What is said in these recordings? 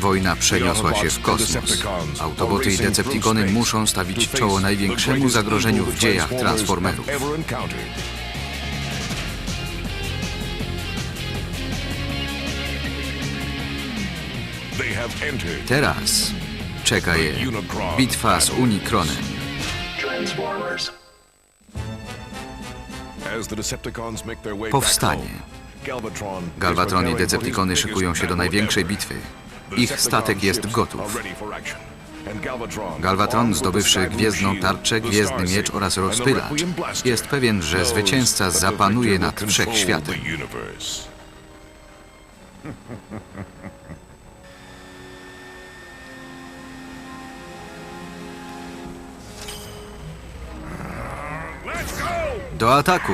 Wojna przeniosła się w kosmos. Autoboty i Decepticony muszą stawić czoło największemu zagrożeniu w dziejach Transformerów. Teraz czeka je bitwa z way Powstanie. Galvatron, i Decepticony szykują się do największej bitwy. Ich statek jest gotów. Galvatron, zdobywszy gwiezdną tarczę, gwiezdny miecz oraz rozpylacz, jest pewien, że zwycięzca zapanuje nad wszechświatem. Do ataku!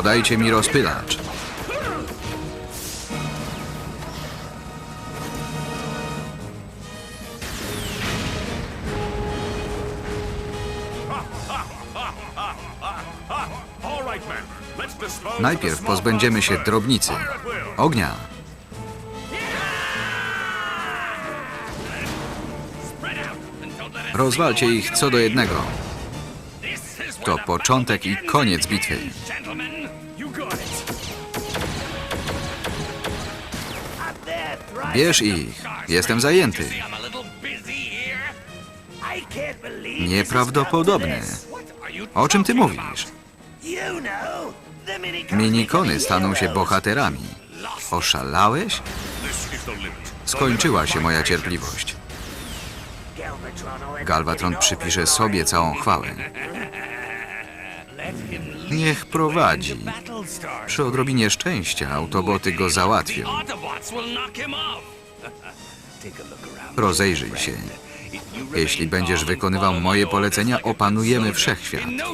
Podajcie mi rozpylacz. Najpierw pozbędziemy się drobnicy. Ognia! Rozwalcie ich co do jednego. To początek i koniec bitwy. Bierz ich. Jestem zajęty. Nieprawdopodobne. O czym ty mówisz? Minikony staną się bohaterami. Oszalałeś? Skończyła się moja cierpliwość. Galvatron przypisze sobie całą chwałę. Niech prowadzi. Przy odrobinie szczęścia autoboty go załatwią. Rozejrzyj się. Jeśli będziesz wykonywał moje polecenia, opanujemy wszechświat. No.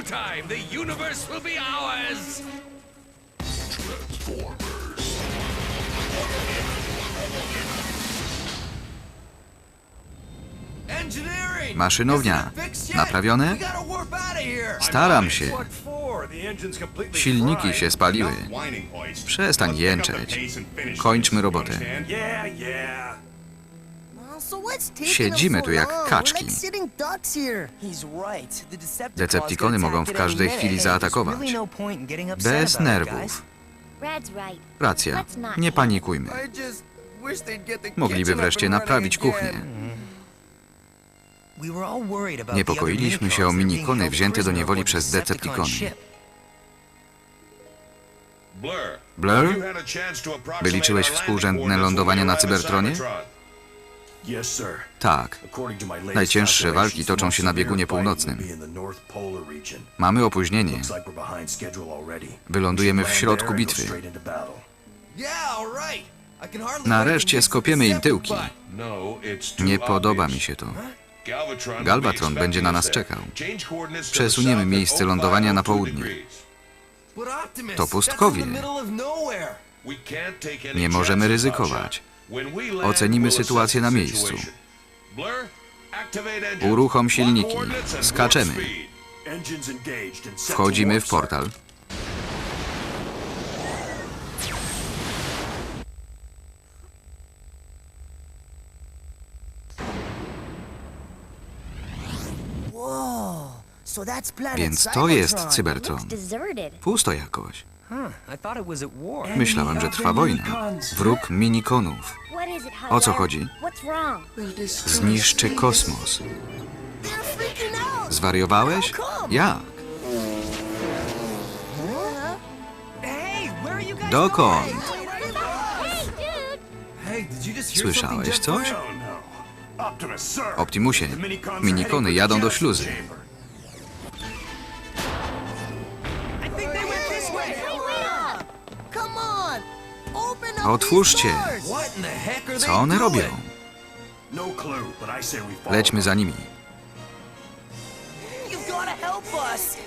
Maszynownia. Naprawione? Staram się. Silniki się spaliły. Przestań jęczeć. Kończmy robotę. Siedzimy tu jak kaczki. Decepticony mogą w każdej chwili zaatakować. Bez nerwów. Racja. Nie panikujmy. Mogliby wreszcie naprawić kuchnię. Niepokoiliśmy się o minikony wzięte do niewoli przez Decepticony. Blur? Wyliczyłeś współrzędne lądowania na Cybertronie? Tak. Najcięższe walki toczą się na biegunie północnym. Mamy opóźnienie. Wylądujemy w środku bitwy. Nareszcie skopiemy im tyłki. Nie podoba mi się to. Galvatron będzie na nas czekał. Przesuniemy miejsce lądowania na południe. To pustkowie. Nie możemy ryzykować. Ocenimy sytuację na miejscu. Uruchom silniki. Skaczemy. Wchodzimy w portal. Więc to jest Cybertron. Pusto jakoś. Myślałem, że trwa wojna. Wróg minikonów. O co chodzi? Zniszczy kosmos. Zwariowałeś? Jak? Dokąd? Słyszałeś coś? Optimusie, minikony jadą do śluzy. Otwórzcie. Co one robią? Lećmy za nimi.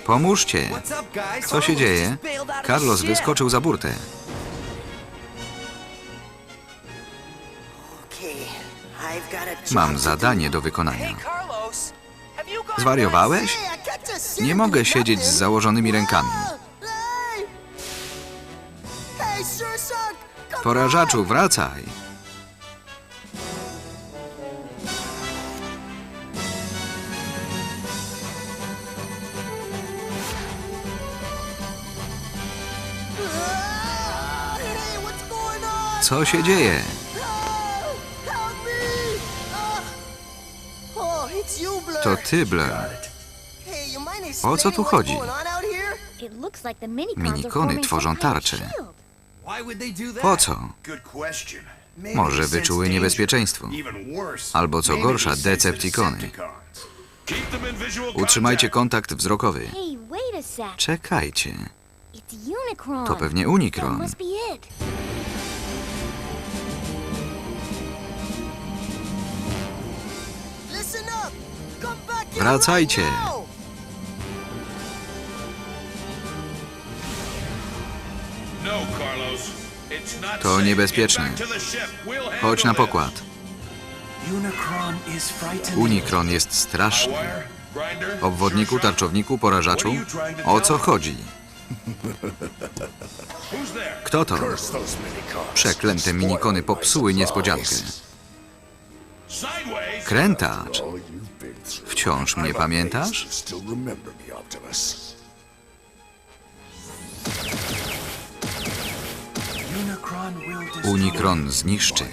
Pomóżcie. Co się dzieje? Carlos wyskoczył za burtę. Mam zadanie do wykonania. Zwariowałeś? Nie mogę siedzieć z założonymi rękami. Porażaczu, wracaj! Co się dzieje? To ty, Blair. O co tu chodzi? Minikony tworzą tarcze. Po co? Może wyczuły niebezpieczeństwo. Albo co gorsza, Decepticony. Keep them in visual Utrzymajcie kontakt wzrokowy. Czekajcie. To pewnie it. Wracajcie. To niebezpieczne. Chodź na pokład. Unikron jest straszny. Obwodniku, tarczowniku, porażaczu. O co chodzi? Kto to? Przeklęte minikony popsuły niespodziankę. Krętacz. Wciąż mnie pamiętasz? Unikron zniszczy.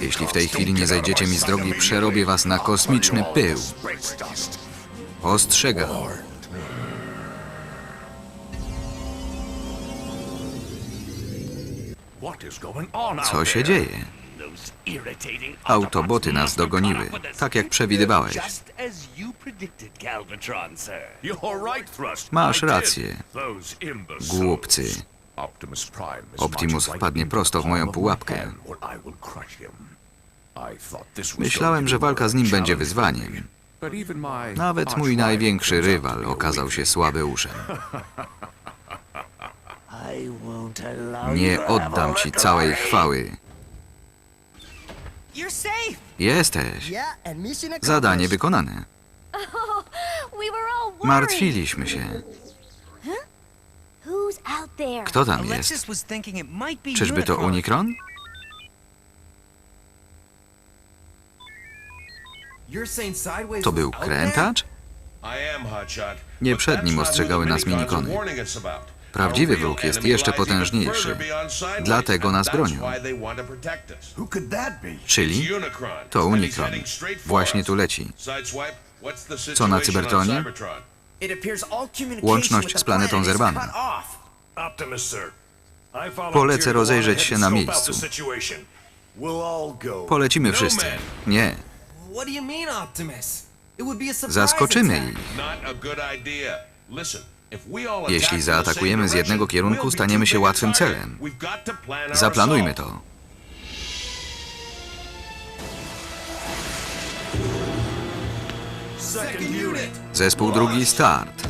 Jeśli w tej chwili nie zejdziecie mi z drogi, przerobię was na kosmiczny pył. Ostrzegam. Co się dzieje? Autoboty nas dogoniły, tak jak przewidywałeś. Masz rację, głupcy. Optimus wpadnie prosto w moją pułapkę. Myślałem, że walka z nim będzie wyzwaniem. Nawet mój największy rywal okazał się won't allow Nie oddam ci całej chwały. Jesteś. Zadanie wykonane. Martwiliśmy się. Who's out there? Kto tam jest? Alexis was thinking it might be Czyżby to Unikron? You're saying sideways To był krętacz? I am Hotshot. Nie przed nim ostrzegały nas minikony. Prawdziwy wróg jest jeszcze potężniejszy. Dlatego nas bronią. to? Czyli Unicron. to for Właśnie tu leci. Co na Cybertronie? On Cybertron? It appears all communication Łączność z planetą zerwana. cut off. Optimus, sir. I volunteer Polecę rozejrzeć się na miejscu. the situation. We'll all go. Polecimy wszyscy. Nie, What do you mean, Optimus? It would be a surprise zaskoczymy ich. Not a good idea. Listen, if we all attack Jeśli zaatakujemy z jednego direction, kierunku, staniemy się łatwym target. celem. We've got to plan our Zaplanujmy to. Zespół drugi start.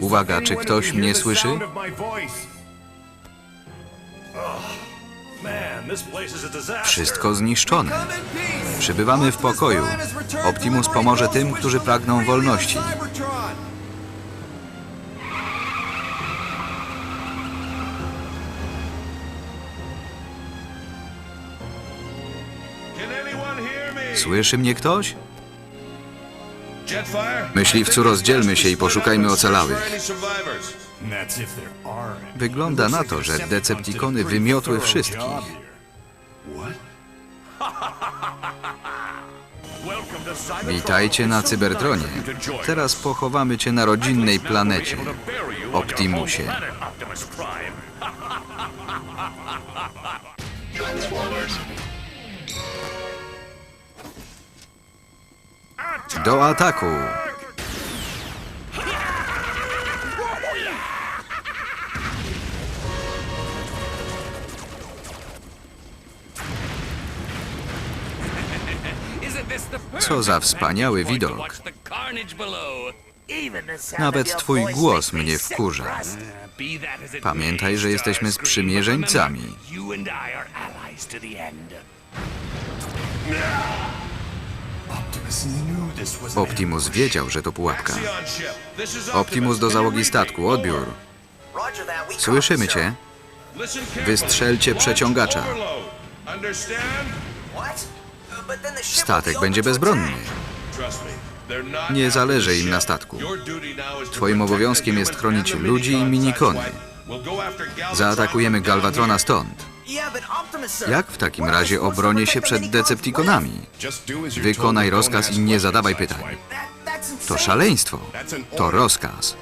Uwaga, czy ktoś mnie słyszy? Oh. Wszystko zniszczone. Przybywamy w pokoju. Optimus pomoże tym, którzy pragną wolności. Słyszy mnie ktoś? Myśliwcu, rozdzielmy się i poszukajmy ocalałych. Wygląda na to, że Decepticony wymiotły wszystkich. Witajcie na Cybertronie. Teraz pochowamy cię na rodzinnej planecie. Optimusie. Optimus Do ataku! Co za wspaniały widok. Nawet twój głos mnie wkurza. Pamiętaj, że jesteśmy sprzymierzeńcami. Optimus wiedział, że to pułapka. Optimus do załogi statku, odbiór. Słyszymy cię. Wystrzelcie przeciągacza. Statek będzie bezbronny. Nie zależy im na statku. Twoim obowiązkiem jest chronić ludzi i minikony. Zaatakujemy Galvatrona stąd. Jak w takim razie obronię się przed Decepticonami? Wykonaj rozkaz i nie zadawaj pytań. To szaleństwo. To rozkaz.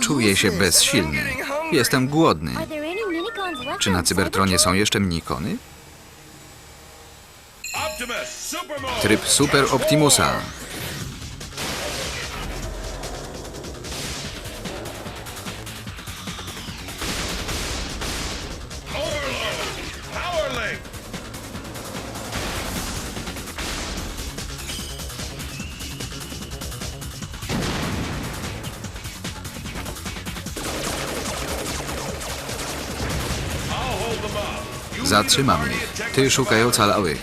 Czuję się bezsilny. Jestem głodny. Czy na on Cybertronie Cybertron? są jeszcze minikony? Tryb Super Optimusa. Zatrzymam ich. Ty szukaj ocalałych.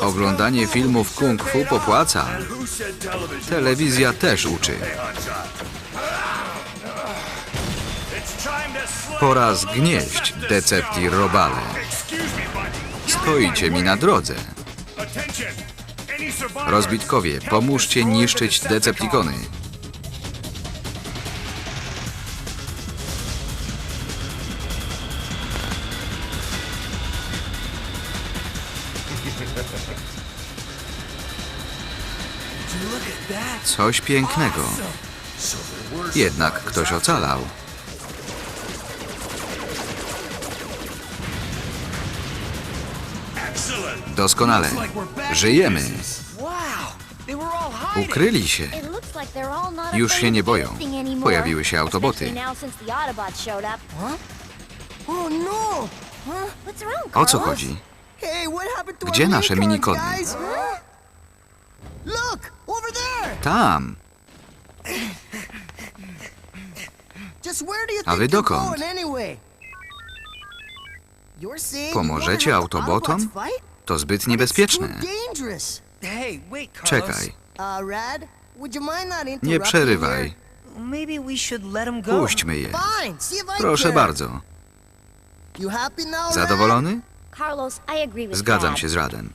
Oglądanie filmów kung fu popłaca. Telewizja też uczy. Pora zgnieść Decepti Robale. Stoicie mi na drodze. Rozbitkowie, pomóżcie niszczyć Decepticony. Coś pięknego. Jednak ktoś ocalał. Doskonale. Żyjemy. Ukryli się. Już się nie boją. Pojawiły się autoboty. Oh no! O co chodzi? Gdzie nasze minikony? Tam. A wy dokąd? Pomożecie Autobotom? To zbyt niebezpieczne. Czekaj. Uh, Nie przerywaj. here? Maybe we should let him go. Puśćmy je. Fine, see if I Proszę care. bardzo. You happy now, Rad? Zadowolony? Carlos, I agree with Zgadzam się z Radem.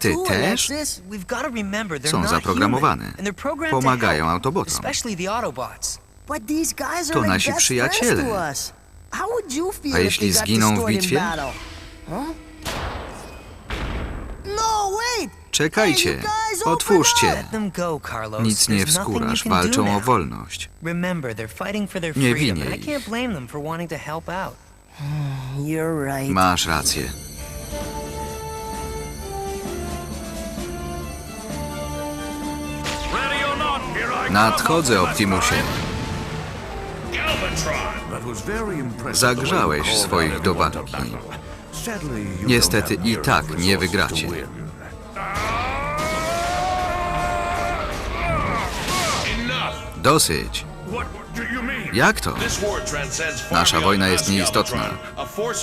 Ty też? Alexis. We've got to remember they're Są not zaprogramowane. human, and they're programmed Pomagają Autobotom. especially the Autobots. But these guys are To nasi best przyjaciele. friends to us. How would you feel A if jeśli zginą w destroyed in bitwie? No, wait! Czekajcie. Otwórzcie. Nic nie wskórasz. Walczą o wolność. Nie winię and I can't blame them for wanting to help out. You're right. Masz rację. Nadchodzę, Optimusie. Zagrzałeś swoich dowadki. Niestety i tak nie wygracie. Dosyć. Jak to? Nasza wojna jest nieistotna.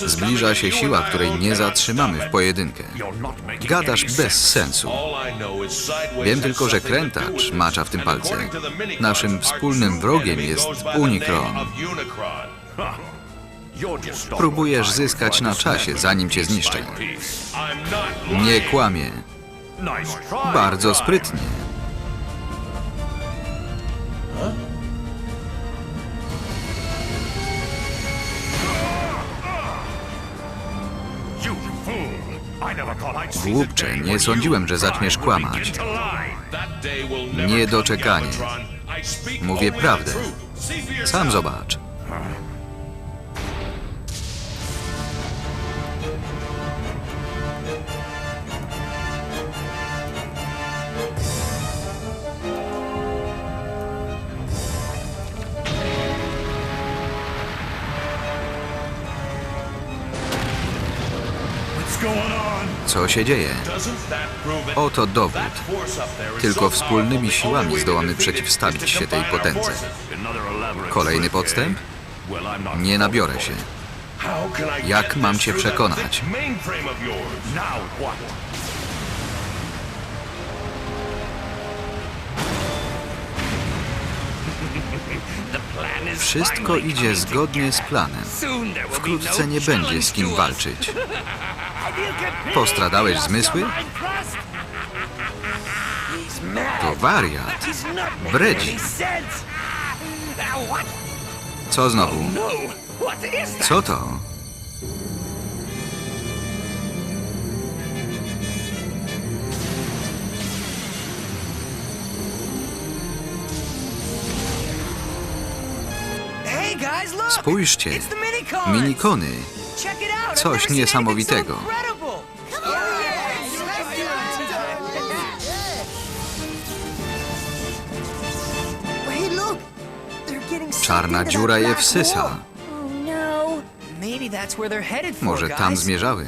Zbliża się siła, której nie zatrzymamy w pojedynkę. Gadasz bez sensu. Wiem tylko, że krętacz macza w tym palce. Naszym wspólnym wrogiem jest Unicron. Próbujesz zyskać na czasie, zanim cię zniszczę. Nie kłamie. Bardzo sprytnie. Day will never Niedoczekanie. come, Galvatron. I speak Mówię prawdę. Sam zobacz. Co się dzieje? Oto dowód. Tylko wspólnymi siłami zdołamy przeciwstawić się tej potędze. Kolejny podstęp? Nie nabiorę się. Jak mam cię przekonać? Wszystko idzie zgodnie z planem. Wkrótce nie będzie z kim walczyć. Postradałeś zmysły? To wariat. Bredzi. Co znowu? Co to? Spójrzcie. Minikony. Coś niesamowitego. Czarna dziura je wsysa. Oh no. Może tam zmierzały.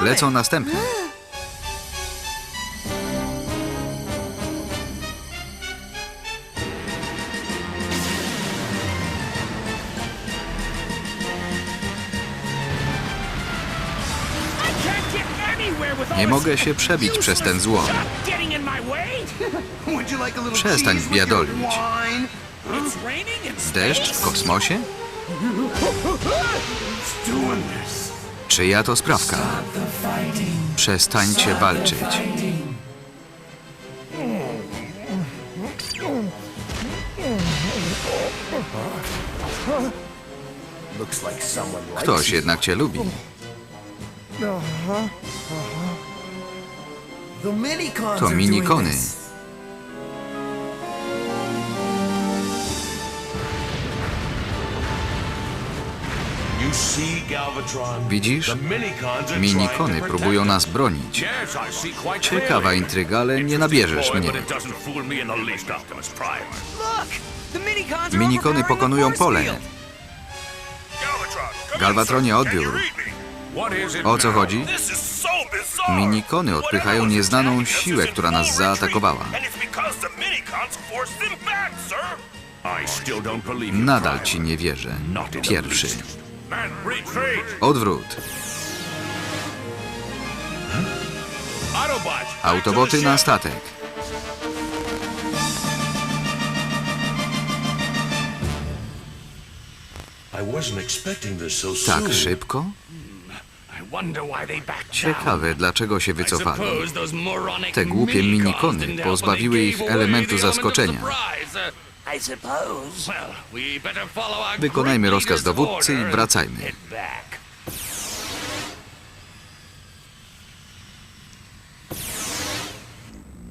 Lecą następne. mogę się przebić przez ten złom. Przestań biadolić. Deszcz w kosmosie? Czyja to sprawka? Przestańcie walczyć. Ktoś jednak cię lubi. To minikony. Widzisz? Minikony próbują nas bronić. Ciekawa intryga, ale nie nabierzesz mnie. Minikony pokonują pole. Galvatronie, odbiór. O co chodzi? Minikony odpychają nieznaną siłę, która nas zaatakowała. Nadal ci nie wierzę. Pierwszy. Odwrót. Autoboty na statek. Tak szybko? Ciekawe, dlaczego się wycofali. Te głupie minikony pozbawiły ich elementu zaskoczenia. Wykonajmy rozkaz dowódcy i wracajmy.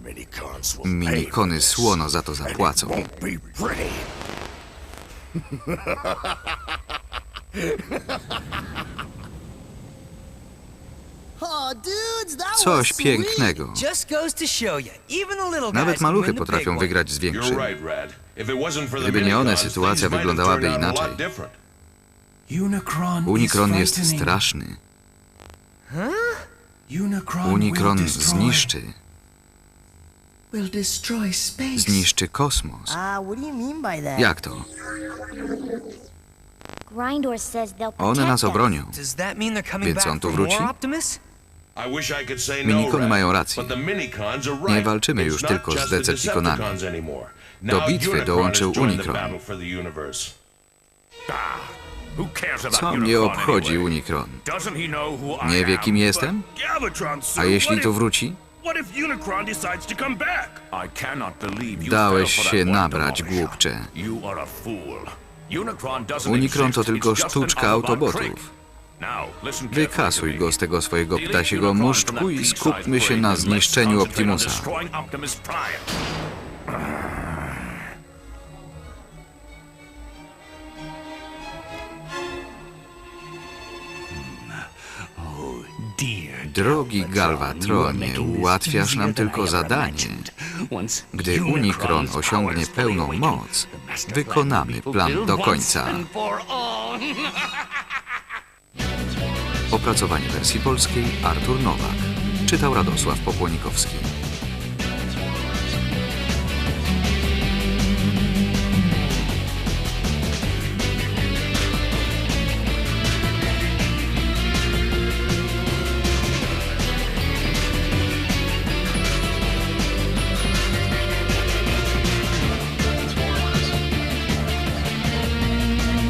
Minicons will Minikony słono za to zapłacą. the little Nawet maluchy potrafią wygrać z większym. Gdyby nie one, sytuacja wyglądałaby inaczej. Unikron jest straszny. Unicron, Unikron zniszczy. Zniszczy kosmos. Ah? Jak to? One nas obronią. Więc on tu wróci? Say Minikony no, mają rację. Nie walczymy już tylko z Decepticonami. Do bitwy Unicron dołączył Unicron. about Co mnie Unicron obchodzi I Nie wie, kim jestem? A jeśli tu wróci? Unicron Dałeś się nabrać, głupcze. Unicron to tylko sztuczka Autobot autobotów. Wykasuj go z tego swojego ptasiego muszczku i skupmy się na zniszczeniu Optimusa. Drogi Galvatronie, ułatwiasz nam tylko zadanie. Gdy Unikron osiągnie pełną moc, wykonamy plan do końca. Opracowanie wersji polskiej Artur Nowak. Czytał Radosław Popłonikowski.